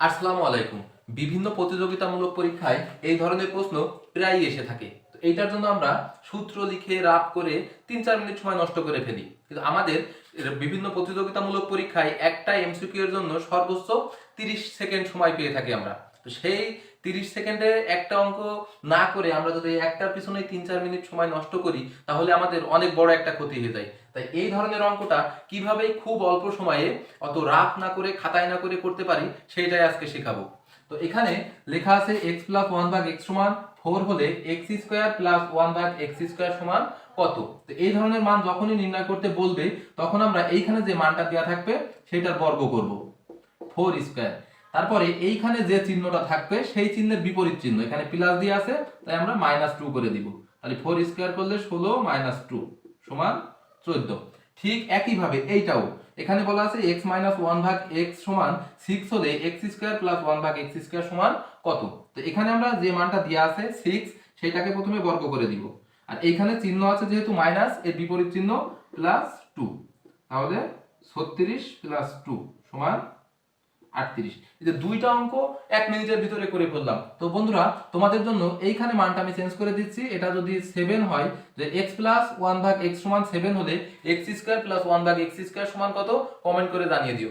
আসসালামু আলাইকুম। বিভিন্ন প্রতিযোগিতামূলক পরীক্ষায় এই ধরনের প্রশ্ন প্রায়ই এসে থাকে। তো এইটার জন্য আমরা সূত্র লিখে রাপ করে তিন চার মিনিট সময় নষ্ট করে ফেলি। কিন্তু আমাদের বিভিন্ন প্রতিযোগিতামূলক পরীক্ষায় একটা এমসিকিউ এর জন্য সর্বোচ্চ তিরিশ সেকেন্ড সময় পেয়ে থাকি আমরা। তো সেই তিরিশ সেকেন্ডে একটা অঙ্ক না করে আমরা যদি একটার পিছনে তিন চার মিনিট সময় নষ্ট করি, তাহলে আমাদের অনেক বড় একটা ক্ষতি হয়ে যায়। তাই এই ধরনের অঙ্কটা কীভাবে খুব অল্প সময়ে অত রাফ না করে, খাতায় না করে করতে পারি, সেইটাই আজকে শেখাবো। তো এখানে লেখা আছে এক্স প্লাস ওয়ান ভাগ এক্স সমান ফোর হলে এক্স স্কোয়ার প্লাস ওয়ান ভাগ এক্স স্কোয়ার সমান কত? তো এই ধরনের মান যখনই নির্ণয় করতে বলবে, তখন আমরা এইখানে যে মানটা দেওয়া থাকবে, সেটার বর্গ করব। ফোর স্কোয়ার তারপরে এইখানে যে চিহ্নটা থাকবে, সেই চিহ্নের বিপরীত চিহ্ন। এখানে প্লাস দিয়ে আছে, তাই আমরা মাইনাস টু করে দিব। তাহলে ফোর স্কোয়ার করলে ষোলো মাইনাস টু সমান চোদ্দ। ঠিক একইভাবে এইটাও। এখানে বলা আছে এক্স মাইনাস ওয়ান ভাগ এক্স সমান সিক্স হলে এক্স স্কোয়ার প্লাস ওয়ান ভাগ এক্স স্কোয়ার সমান কত? তো এখানে আমরা যে মানটা দেওয়া আছে সিক্স সেটাকে প্রথমে বর্গ করে দিব। আর এইখানে চিহ্ন আছে যেহেতু মাইনাস এর বিপরীত চিহ্ন প্লাস টু তাহলে ছত্রিশ প্লাস টু সমান আটত্রিশ। যে দুইটা অঙ্ক এক মিনিটের ভিতরে করে ফেললাম। তো বন্ধুরা, তোমাদের জন্য এইখানে মানটা আমি চেঞ্জ করে দিচ্ছি। এটা যদি সেভেন হয়, যে এক্স প্লাস ওয়ান ভাগ এক্স সেভেন হলে এক্স স্কোয়ার প্লাস ওয়ান ভাগ এক্স স্কোয়ার সমান কত? কমেন্ট করে জানিয়ে দিও।